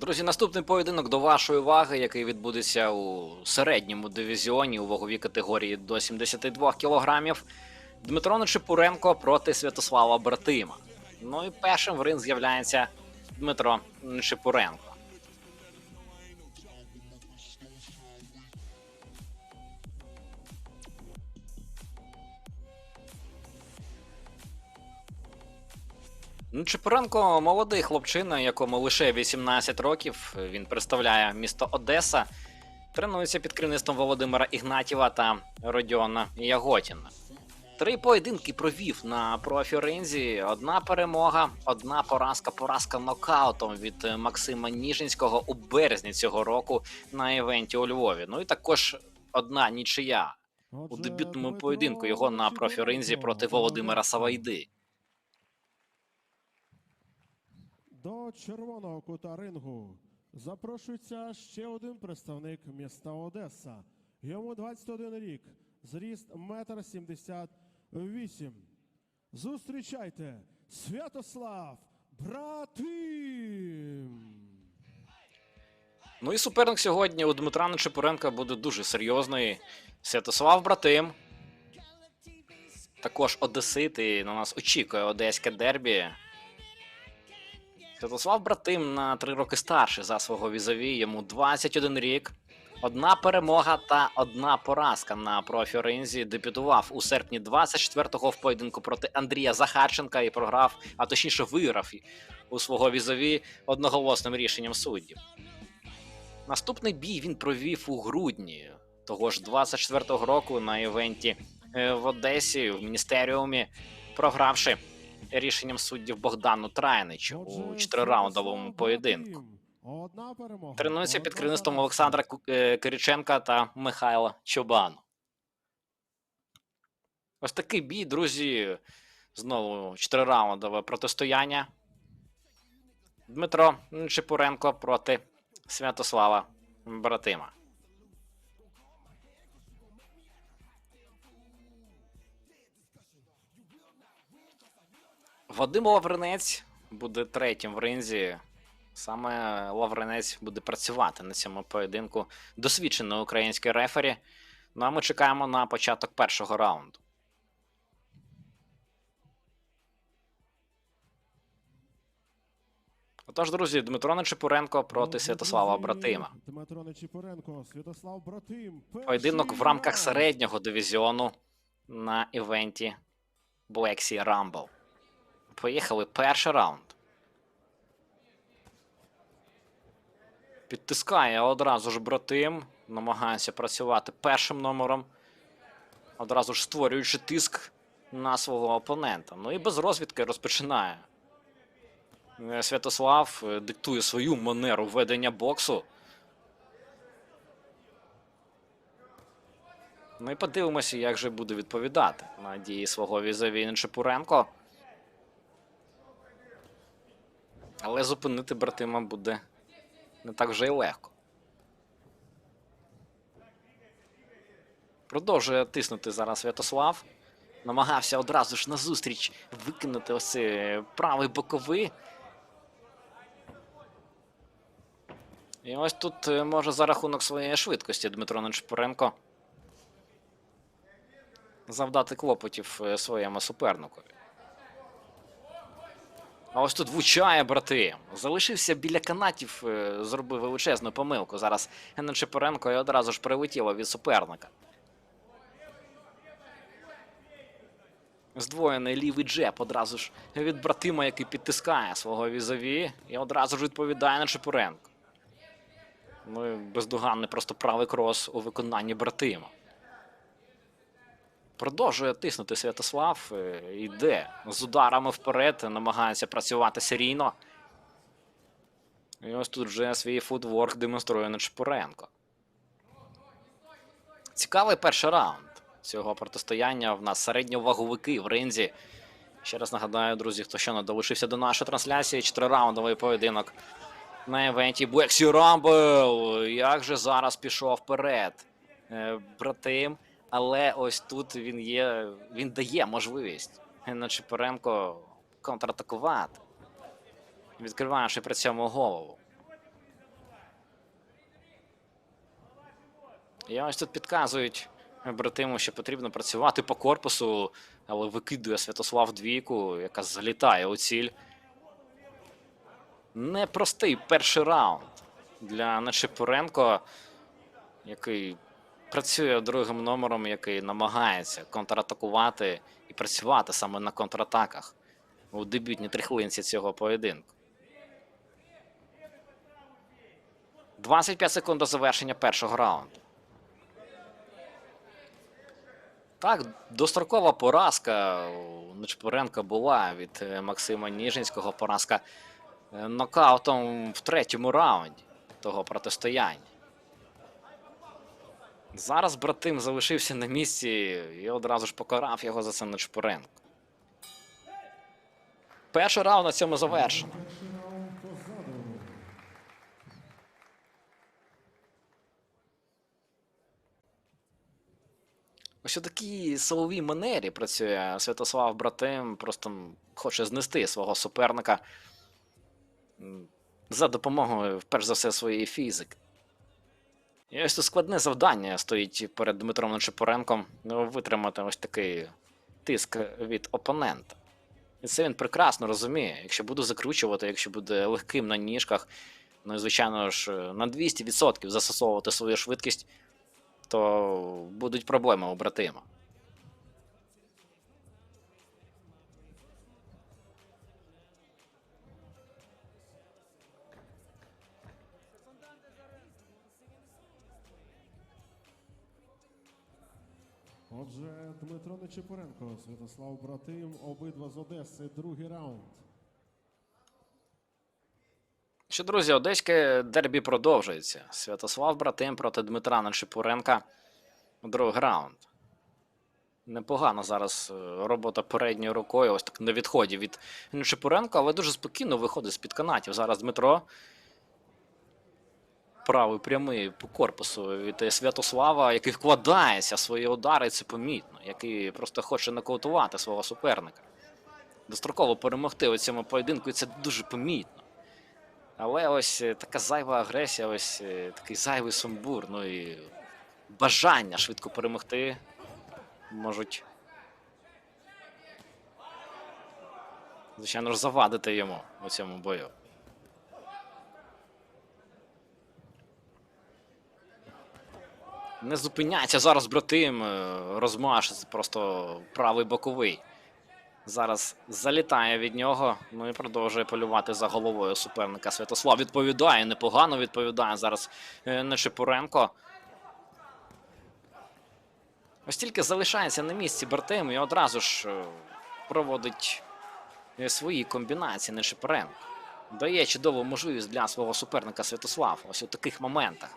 Друзі, наступний поєдинок до вашої уваги, який відбудеться у середньому дивізіоні у ваговій категорії до 72 кілограмів. Дмитро Нечипуренко проти Святослава Братима. Ну і першим в ринг з'являється Дмитро Нечипуренко. Ну, Чепуренко молодий хлопчина, якому лише 18 років. Він представляє місто Одеса, тренується під керівництвом Володимира Ігнатєва та Родіона Яготіна. Три поєдинки провів на профіринзі. Одна перемога, одна поразка, поразка нокаутом від Максима Ніжинського у березні цього року на івенті у Львові. Ну і також одна нічия у дебютному поєдинку його на профіринзі проти Володимира Савайди. До червоного кута рингу запрошується ще один представник міста Одеса. Йому 21 рік, зріст 1,78 м. Зустрічайте Святослав Братим! Ну і суперник сьогодні у Дмитра Нечипуренка буде дуже серйозний. Святослав Братим. Також Одесит, і на нас очікує одеське дербі. Святослав Братим на три роки старший за свого візові, йому 21 рік. Одна перемога та одна поразка на профіринзі. Дебютував у серпні 24-го в поєдинку проти Андрія Захарченка і програв, а точніше виграв у свого візові одноголосним рішенням суддів. Наступний бій він провів у грудні того ж 24-го року на івенті е, в Одесі в міністеріумі, програвши рішенням суддів Богдану Трайничу у чотирираундовому поєдинку. Тренується під керівництвом. Олександра е, Кириченка та Михайла Чобану. Ось такий бій, друзі. Знову чотирираундове протистояння. Дмитро Чепуренко проти Святослава Братима. Вадим Лавринець буде третім в ринзі. Саме Лавринець буде працювати на цьому поєдинку. Досвідчений український рефері. Ну а ми чекаємо на початок першого раунду. Отож, друзі, Дмитро Нечипуренко проти Святослава Братима. Дмитро Нечіпоренко, Святослав Братим. Поєдинок в рамках середнього дивізіону на івенті Black Sea Rumble. Поїхали перший раунд. Підтискає одразу ж братим. Намагається працювати першим номером. Одразу ж створюючи тиск на свого опонента. Ну і без розвідки розпочинає. Святослав е, диктує свою манеру ведення боксу. Ну і подивимося, як же буде відповідати на дії свого візаві Нечепуренко. Але зупинити братима буде не так вже й легко. Продовжує тиснути зараз Святослав. Намагався одразу ж назустріч викинути ось правий боковий. І ось тут е, може за рахунок своєї швидкості Дмитро Нечепуренко завдати клопотів е, своєму суперникові. А ось тут влучає брати. Залишився біля канатів, е, зробив величезну помилку. Зараз Геннадій Чепуренко і одразу ж прилетіло від суперника. Здвоєний лівий джеб одразу ж від братима, який підтискає свого візові, і одразу ж відповідає на Чепуренко. Ну бездоганний просто правий крос у виконанні братима. Продовжує тиснути Святослав. е, Йде з ударами вперед, намагається працювати серійно. І ось тут вже свій футворк демонструє Нечпоренко. Цікавий перший раунд цього протистояння. В нас середньоваговики в ринзі. Ще раз нагадаю, друзі, хто ще не долучився до нашої трансляції. Чотирираундовий поєдинок на івенті Sea Rumble. Як же зараз пішов вперед? Е, Братим. Але ось тут він є, він дає можливість Чепуренко контратакувати, відкриваючи при цьому голову. Я ось тут підказують братиму, що потрібно працювати по корпусу, але викидує Святослав Двійку, яка залітає у ціль. Непростий перший раунд для Нечепуренко, який працює другим номером, який намагається контратакувати і працювати саме на контратаках у дебютній трихлинці цього поєдинку. 25 секунд до завершення першого раунду. Так, дострокова поразка у Нечпоренка була від е, Максима Ніжинського. Поразка е, нокаутом в третьому раунді того протистояння. Зараз братим залишився на місці і одразу ж покарав його за це Нечпоренко. Перший раунд на цьому завершено. Ось у такій силовій манері працює Святослав Братим, просто хоче знести свого суперника за допомогою, перш за все, своєї фізики. І ось тут складне завдання стоїть перед Дмитром Нечипоренком ну, витримати ось такий тиск від опонента. І це він прекрасно розуміє. Якщо буде закручувати, якщо буде легким на ніжках, ну і звичайно ж на 200% застосовувати свою швидкість, то будуть проблеми у братима. Отже, Дмитро Нечипоренко, Святослав Братим, обидва з Одеси, другий раунд. Що, друзі, одеське дербі продовжується. Святослав Братим проти Дмитра Нечипуренка. Другий раунд. Непогано зараз е, робота передньою рукою, ось так на відході від Нечипуренка, але дуже спокійно виходить з-під канатів. Зараз Дмитро. Правий прямий по корпусу від е, Святослава, який вкладається в свої удари, це помітно, який просто хоче нокаутувати свого суперника. Достроково перемогти у цьому поєдинку, і це дуже помітно. Але ось е, така зайва агресія, ось е, такий зайвий сумбур, ну і бажання швидко перемогти можуть. Звичайно ж, завадити йому у цьому бою. Не зупиняється зараз братим. е, Розмаш просто правий боковий. Зараз залітає від нього, ну і продовжує полювати за головою суперника. Святослав відповідає, непогано відповідає зараз е, Нечипуренко. Ось тільки залишається на місці Бартем і одразу ж е, проводить свої комбінації Нечипуренко. Дає чудову можливість для свого суперника Святослав. Ось у таких моментах.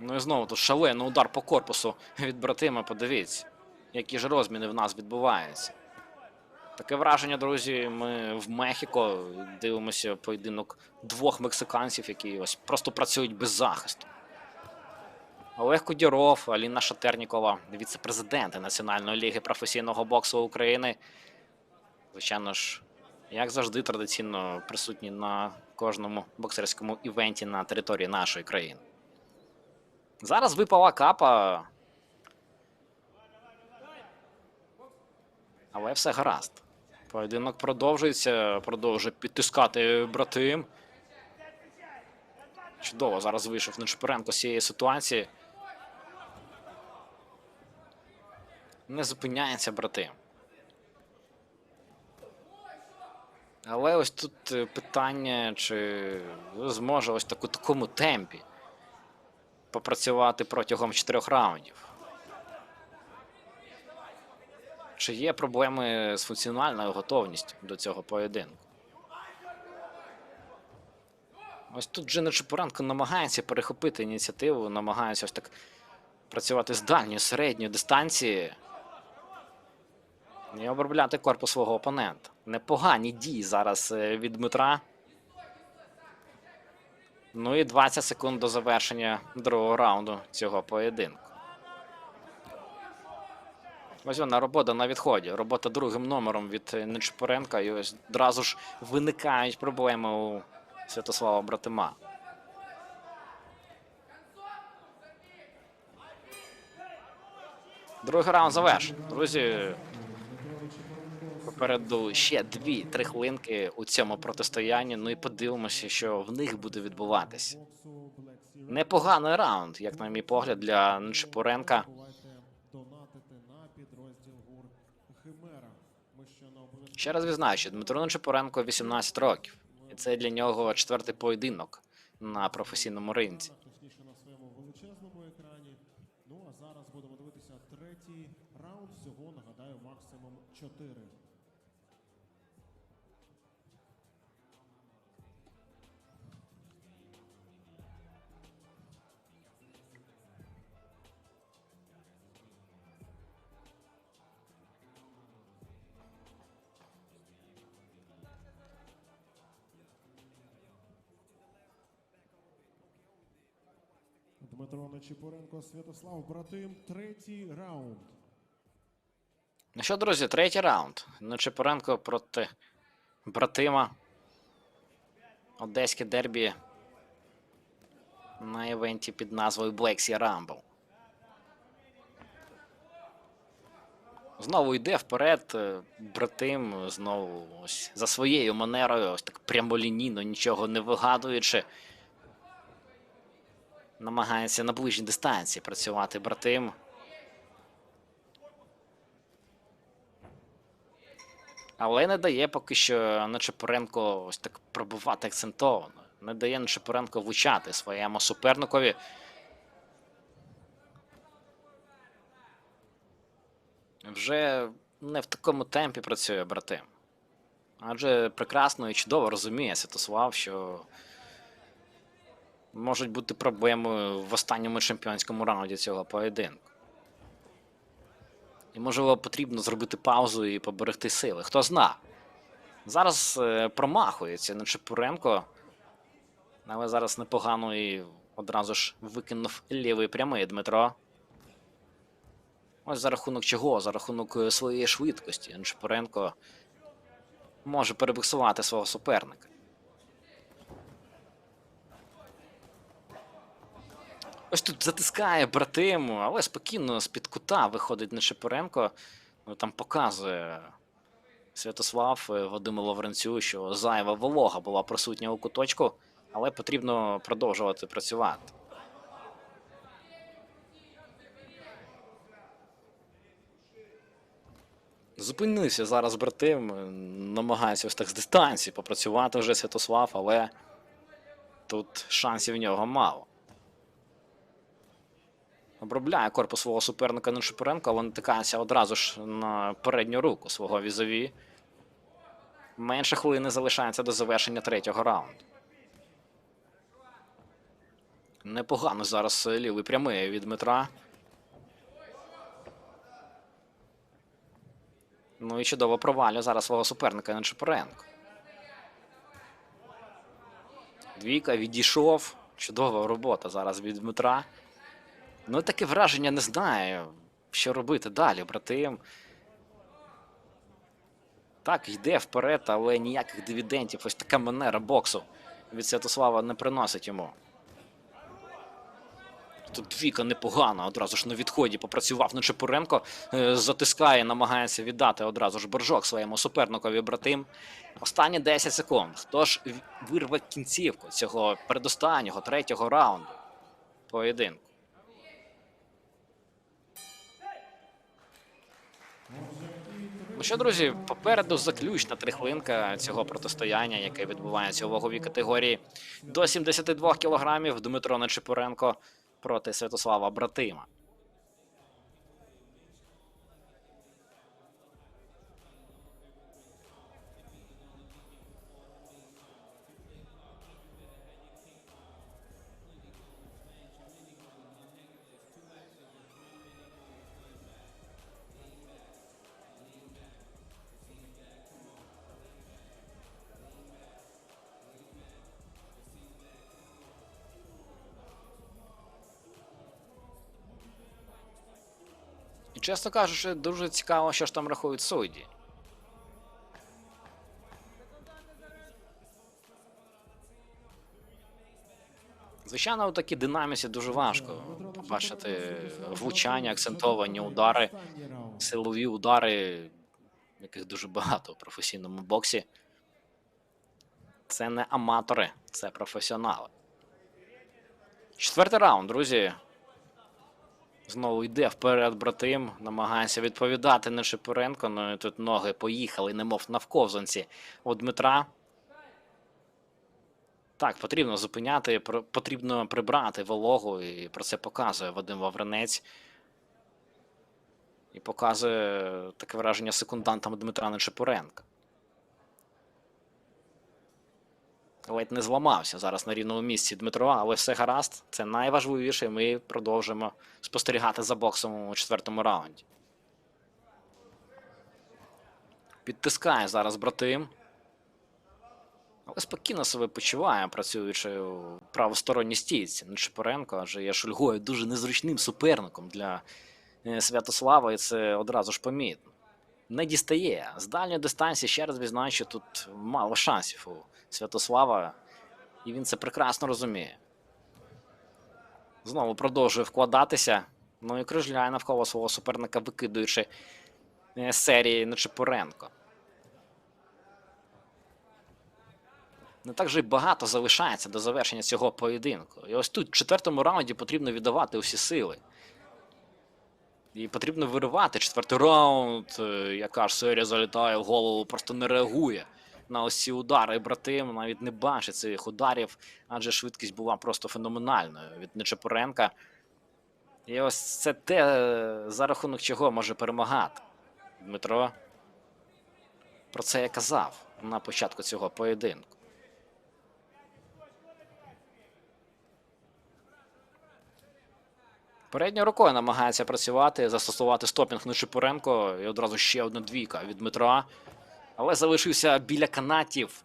Ну і знову тут шалений удар по корпусу від братима. Подивіться, які ж розміни в нас відбуваються. Таке враження, друзі. Ми в Мехіко дивимося поєдинок двох мексиканців, які ось просто працюють без захисту. Олег Кудіров, Аліна Шатернікова, віце-президенти Національної ліги професійного боксу України. Звичайно ж, як завжди, традиційно присутні на кожному боксерському івенті на території нашої країни. Зараз випала капа. Але все гаразд. Поєдинок продовжується, продовжує підтискати братим. Чудово, зараз вийшов Нечипоренко з цієї ситуації. Не зупиняється братим. Але ось тут е, питання, чи зможе ось так у такому темпі попрацювати протягом чотирьох раундів. Чи є проблеми з функціональною готовністю до цього поєдинку? Ось тут Джина Чепуренко намагається перехопити ініціативу, намагається ось так працювати з дальньої середньої дистанції і обробляти корпус свого опонента. Непогані дії зараз е, від Дмитра. Ну і 20 секунд до завершення другого раунду цього поєдинку. Ось вона робота на відході. Робота другим номером від е, І ось одразу ж виникають проблеми у Святослава Братима. Другий раунд завершено. Друзі, попереду ще дві-три хвилинки у цьому протистоянні. Ну і подивимося, що в них буде відбуватися. Непоганий раунд, як на мій погляд, для. Ми ще раз відзначу, Дмитро Нечипоренко 18 років, і це для нього четвертий поєдинок на професійному ринці. Ну зараз будемо дивитися третій раунд. Всього нагадаю, максимум 4. Дмитро Нечипоренко, Святослав Братим. Третій раунд. Ну що, друзі, третій раунд. Нечипоренко проти братима. Одеське дербі на івенті під назвою Sea Rumble. Знову йде вперед. е, Братим знову ось за своєю манерою, ось так прямолінійно, нічого не вигадуючи. Намагається на ближній дистанції працювати братим. Але не дає поки що Нечепоренко ось так пробувати акцентовано. Не дає Нечепоренко влучати своєму суперникові. Вже не в такому темпі працює братим. Адже прекрасно і чудово розуміє Святослав, що можуть бути проблеми в останньому чемпіонському раунді цього поєдинку. І можливо потрібно зробити паузу і поберегти сили. Хто зна. Зараз е, промахується Нечепуренко. Але зараз непогано і одразу ж викинув лівий прямий Дмитро. Ось за рахунок чого? За рахунок е, своєї швидкості. Нечепуренко може перебуксувати свого суперника. Ось тут затискає братим, але спокійно з-під кута виходить Нечепоренко. Ну, там показує Святослав е, Вадиму Лавренцю, що зайва волога була присутня у куточку, але потрібно продовжувати працювати. Зупинився зараз братим, е, намагається ось так з дистанції попрацювати вже Святослав, але тут шансів в нього мало. Обробляє корпус свого суперника Нечипоренко, але натикається одразу ж на передню руку свого візові. Менше хвилини залишається до завершення третього раунду. Непогано зараз лівий прямий від Дмитра. Ну і чудово провалює зараз свого суперника Нечипоренко. Двійка відійшов. Чудова робота зараз від Дмитра. Ну, таке враження не знаю, що робити далі, братим. Так, йде вперед, але ніяких дивідентів. Ось така манера боксу від Святослава не приносить йому. Тут двіка непогана, одразу ж на відході попрацював Нечепуренко, е, затискає, намагається віддати одразу ж боржок своєму суперникові братим. Останні 10 секунд. Хто ж вирве кінцівку цього передостаннього третього раунду поєдинку? Ну що, друзі, попереду заключна трихвинка цього протистояння, яке відбувається у ваговій категорії до 72 кілограмів. Дмитро Нечипоренко проти Святослава Братима. І чесно кажучи, дуже цікаво, що ж там рахують судді. Звичайно, у такій динаміці дуже важко побачити влучання, акцентовані удари, силові удари, яких дуже багато у професійному боксі. Це не аматори, це професіонали. Четвертий раунд, друзі. Знову йде вперед братим, намагається відповідати Нечипоренко. Ну і тут ноги поїхали, немов навковзанці у Дмитра. Так, потрібно зупиняти, потрібно прибрати вологу, і про це показує Вадим Вавринець. І показує таке враження секундантам Дмитра Нечипоренка. Ледь не зламався зараз на рівному місці Дмитро, але все гаразд. Це найважливіше. Ми продовжимо спостерігати за боксом у четвертому раунді. Підтискає зараз братим. Але спокійно себе почуває, працюючи у правосторонній стійці. Нечипоренко, адже є Шульгою дуже незручним суперником для е, Святослава, і це одразу ж помітно. Не дістає. З дальньої дистанції ще раз відзначу, тут мало шансів у Святослава, і він це прекрасно розуміє. Знову продовжує вкладатися. Ну і кружляє навколо свого суперника, викидуючи е, серії Нечипоренко. Не так же й багато залишається до завершення цього поєдинку. І ось тут, в четвертому раунді, потрібно віддавати усі сили. І потрібно виривати четвертий раунд. е, Яка ж серія залітає в голову, просто не реагує на ось ці удари. Братим навіть не бачить цих ударів, адже швидкість була просто феноменальною від Нечепоренка. І ось це те, е, за рахунок чого може перемагати Дмитро. Про це я казав на початку цього поєдинку. Передньою рукою намагається працювати, застосувати стопінг Нечипоренко і одразу ще одна двійка від Дмитра. Але залишився біля канатів.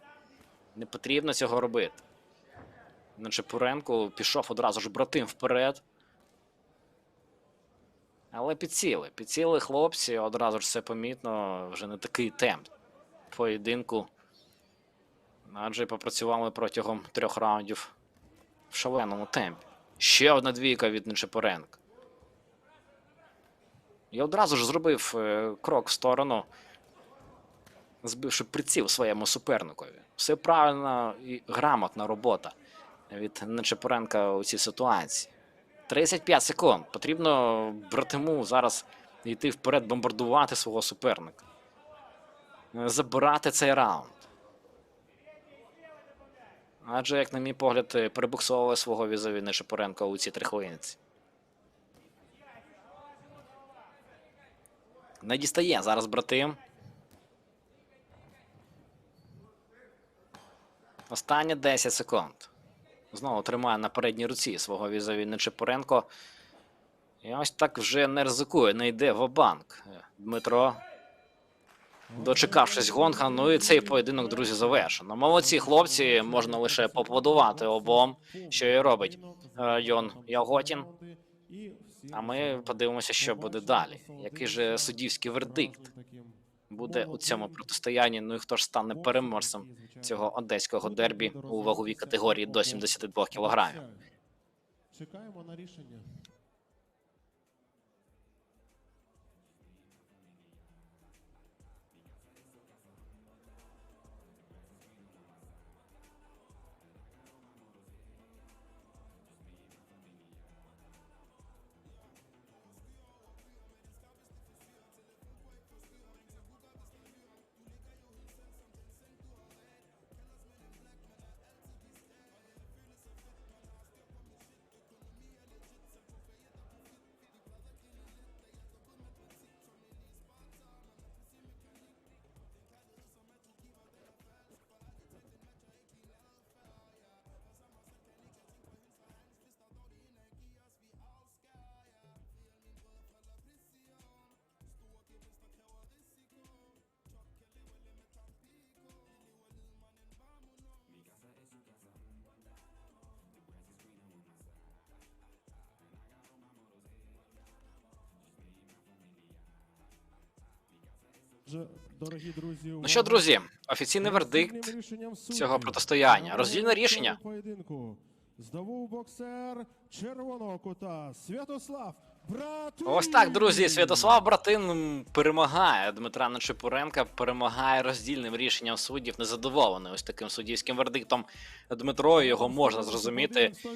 Не потрібно цього робити. Нечипоренко пішов одразу ж братим вперед. Але підсіли. Підсіли хлопці, одразу ж все помітно, вже не такий темп поєдинку. Адже попрацювали протягом трьох раундів в шаленому темпі. Ще одна двійка від Нечипоренка. І одразу ж зробив е, крок в сторону, збивши приціл своєму суперникові. Все правильно і грамотна робота від Нечипоренка у цій ситуації. 35 секунд. Потрібно братиму зараз йти вперед, бомбардувати свого суперника. Е, Забирати цей раунд. Адже, як на мій погляд, е, перебуксовували свого візові Нечипоренка у цій трихвилинці. Не дістає зараз братим. Останні 10 секунд. Знову тримає на передній руці свого візові Нечипоренко. І ось так вже не ризикує, не йде в банк Дмитро. Дочекавшись гонга, ну і цей поєдинок, друзі, завершено. Молодці хлопці, можна лише поаплодувати обом, що і робить е, Йон Яготін. А ми подивимося, що буде далі. Який же суддівський вердикт буде у цьому протистоянні? Ну і хто ж стане переможцем цього одеського дербі у ваговій категорії до 72 кілограмів? Чекаємо на рішення. Отже, Дорогі друзі, Ну що, друзі, офіційний вердикт цього протистояння. Роздільне рішення. Поєдинку. здобув боксер червоного кута Святослав Братин. Ось так, друзі. Святослав Братин перемагає Дмитра Нечипуренка, перемагає роздільним рішенням суддів. Незадоволений ось таким суддівським вердиктом Дмитро. Його можна зрозуміти.